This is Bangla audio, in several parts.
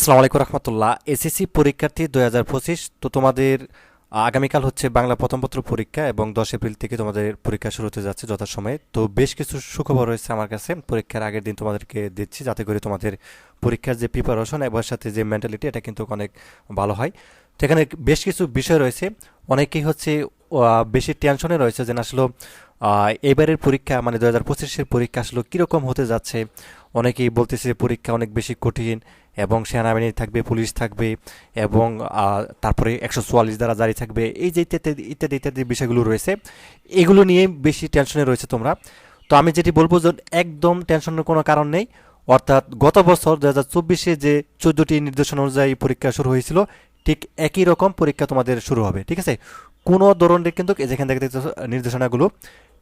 আসসালামু আলাইকুম রহমতুল্লাহ। এসএসসি পরীক্ষার্থী দুই হাজার পঁচিশ, তো তোমাদের আগামীকাল হচ্ছে বাংলা প্রথমপত্র পরীক্ষা এবং দশ এপ্রিল থেকে তোমাদের পরীক্ষা শুরু হতে যাচ্ছে যথাসময়ে। তো বেশ কিছু সুখবর রয়েছে আমার কাছে। পরীক্ষার আগের দিন তোমাদেরকে দিচ্ছি যাতে করে তোমাদের পরীক্ষার যে প্রিপারেশন এবার সাথে যে মেন্টালিটি এটা কিন্তু অনেক ভালো হয়। তো এখানে বেশ কিছু বিষয় রয়েছে। অনেকেই হচ্ছে বেশি টেনশনে রয়েছে যে আসলে এবারের পরীক্ষা মানে দু হাজার পঁচিশের পরীক্ষা আসলে কীরকম হতে যাচ্ছে? অনেকেই বলতেছে পরীক্ষা অনেক বেশি কঠিন। এবং সেনাবাহিনী থাকবে, পুলিশ থাকবে এবং তারপরে একশো চুয়াল্লিশ দ্বারা জারি থাকবে। এই যে ইত্যাদি ইত্যাদি ইত্যাদি বিষয়গুলো রয়েছে, এগুলো নিয়ে বেশি টেনশনে রয়েছে তোমরা। তো আমি যেটি বলব যে একদম টেনশনের কোনো কারণ নেই। অর্থাৎ গত বছর দু হাজার চব্বিশে যে চোদ্দোটি নির্দেশনা অনুযায়ী পরীক্ষা শুরু হয়েছিল, ঠিক একই রকম পরীক্ষা তোমাদের শুরু হবে, ঠিক আছে? কোনো ধরনের কিন্তু যেখান থেকে নির্দেশনাগুলো,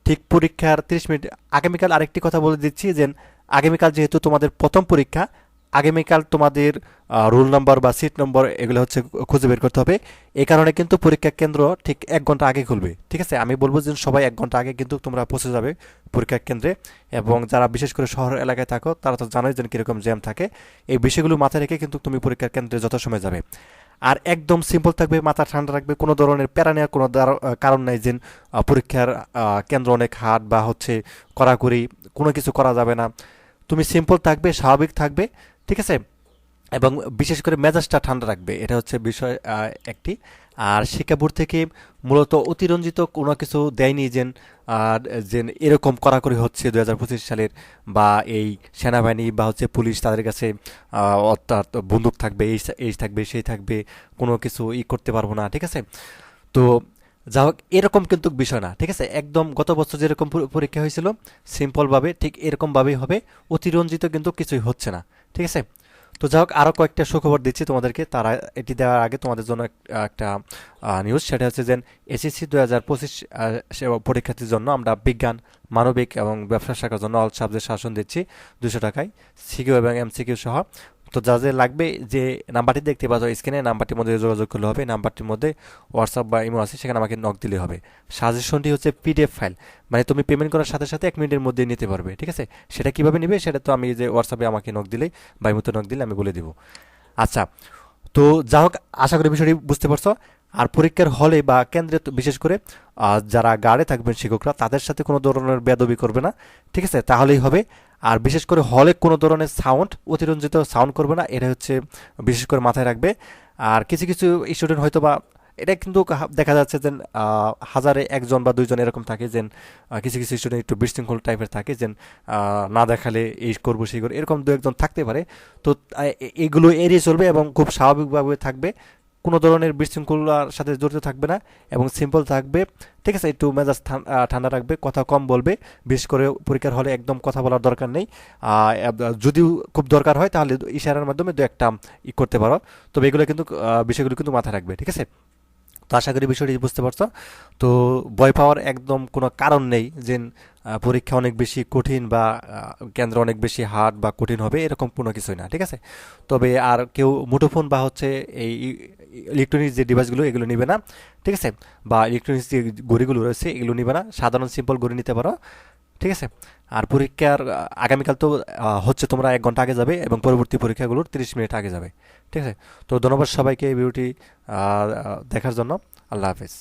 ঠিক পরীক্ষার তিরিশ মিনিট, আগামীকাল আরেকটি কথা বলে দিচ্ছি যে, আগামীকাল যেহেতু তোমাদের প্রথম পরীক্ষা আগামীকাল তোমাদের রোল নাম্বার বা সিট নম্বর এগুলো হচ্ছে খুঁজে বের করতে হবে। এই কারণে কিন্তু পরীক্ষা কেন্দ্র ঠিক এক ঘণ্টা আগে খুলবে। ঠিক আছে? আমি বলব যে সবাই এক ঘণ্টা আগে কিন্তু তোমরা পৌঁছে যাবে পরীক্ষা কেন্দ্রে এবং যারা বিশেষ করে শহর এলাকায় থাকো, তারা তো জানোই যে কীরকম জ্যাম থাকে। এই বিষয়গুলো মাথায় রেখে কিন্তু তুমি পরীক্ষার কেন্দ্রে যথাসময় যাবে। আর একদম সিম্পল থাকবে, মাথা ঠান্ডা রাখবে, কোনো ধরনের প্যারা নেওয়ার কোনো কারণ নাই যে পরীক্ষার কেন্দ্র অনেক হাট বা হচ্ছে কড়াকড়ি, কোনো কিছু করা যাবে না। তুমি সিম্পল থাকবে, স্বাভাবিক থাকবে। ঠিক আছে? এবং বিশেষ করে মেজাজটা ঠান্ডা রাখবে, এটা হচ্ছে বিষয় একটি। আর শিক্ষা বোর্ড থেকে মূলত অতিরঞ্জিত কোনো কিছু দেয়নি যেন আর যেন এরকম কড়াকড়ি হচ্ছে দু হাজার পঁচিশ সালের, বা এই সেনাবাহিনী বা হচ্ছে পুলিশ তাদের কাছে অর্থাৎ বন্দুক থাকবে, এই এই থাকবে, সেই থাকবে, কোনো কিছু ই করতে পারব না, ঠিক আছে? তো যা হোক, এরকম কিন্তু বিষয় না, ঠিক আছে? একদম গত বছর যেরকম পরীক্ষা হয়েছিল সিম্পলভাবে ঠিক এরকমভাবেই হবে, অতিরঞ্জিত কিন্তু কিছুই হচ্ছে না। ঠিক আছে? তো যাই হোক আরও কয়েকটা সুখবর দিচ্ছি তোমাদেরকে। তারা এটি দেওয়ার আগে তোমাদের জন্য এক- একটা নিউজ সেটা হচ্ছে যে, এসএসসি দু হাজার পঁচিশ পরীক্ষার্থীর জন্য আমরা বিজ্ঞান, মানবিক এবং ব্যবসা শাখার জন্য অল সাবজেক্ট শাসন দিচ্ছি দুশো টাকায়, সিকিউ এবং এমসিকিউ সহ। তো যা যা লাগবে যে নাম্বারটি দেখতে পাচ্ছ স্ক্রিনে নাম্বারটির মধ্যে যোগাযোগ করলে হবে, নাম্বারটির মধ্যে হোয়াটসঅ্যাপ বা ইমো আছে, সেখানে আমাকে নক দিলে হবে। সাজেশনটি হচ্ছে পিডিএফ ফাইল মানে তুমি পেমেন্ট করার সাথে সাথে এক মিনিটের মধ্যে নিতে পারবে, ঠিক আছে? সেটা কীভাবে নেবে, সেটা তো আমি যে হোয়াটসঅ্যাপে আমাকে নক দিলেই বা ইমোতে নক দিলে আমি বলে দেবো। আচ্ছা তো যা হোক, আশা করি বিষয়টি বুঝতে পারছ। আর পরীক্ষার হলে বা কেন্দ্রে বিশেষ করে যারা গার্ডে থাকবেন শিক্ষকরা, তাদের সাথে কোনো ধরনের বেদবি করবে না, ঠিক আছে? তাহলেই হবে। আর বিশেষ করে হলে কোনো ধরনের সাউন্ড অতিরঞ্জিত সাউন্ড করবে না, এটা হচ্ছে বিশেষ করে মাথায় রাখবে। আর কিছু কিছু স্টুডেন্ট হয়তো বা, এটা কিন্তু দেখা যাচ্ছে যে হাজারে একজন বা দুইজন এরকম থাকে যে কিছু কিছু স্টুডেন্ট একটু বিশৃঙ্খল টাইপের থাকে যে না দেখালে এই করব, সেই করব, এরকম দু একজন থাকতে পারে। তো এগুলো এড়িয়ে চলবে এবং খুব স্বাভাবিকভাবে থাকবে। কোনো ধরনের বিশৃঙ্খলার সাথে জড়িত থাকবে না এবং সিম্পল থাকবে। ঠিক আছে, একটু মেজাজ ঠান- ঠান্ডা রাখবে, কথা কম বলবে, বিশেষ করে পরীক্ষার হলে একদম কথা বলার দরকার নেই। যদিও খুব দরকার হয়, তাহলে ইশারার মাধ্যমে দু একটা ই করতে পারো। তবে এগুলো কিন্তু বিষয়গুলো কিন্তু মাথায় রাখবে, ঠিক আছে? তো আশা করি বিষয়টি বুঝতে পারছ। তো ভয় পাওয়ার একদম কোনো কারণ নেই যে পরীক্ষা অনেক বেশি কঠিন বা কেন্দ্র অনেক বেশি হার্ড বা কঠিন হবে এরকম কোনো কিছুই না, ঠিক আছে? তবে আর কেউ মুঠোফোন বা হচ্ছে এই ইলেকট্রনিক্স যে ডিভাইসগুলো, এগুলো নিবে না, ঠিক আছে? বা ইলেকট্রনিক্স যে ঘড়িগুলো রয়েছে, এগুলো নিবে না। সাধারণ সিম্পল ঘড়ি নিতে পারো, ঠিক আছে? আর পরীক্ষার, আগামীকাল তো হচ্ছে তোমরা এক ঘণ্টা আগে যাবে এবং পরবর্তী পরীক্ষাগুলোর তিরিশ মিনিট আগে যাবে। ঠিক আছে? তো ধন্যবাদ সবাইকে এই ভিডিওটি দেখার জন্য। আল্লাহ হাফেজ।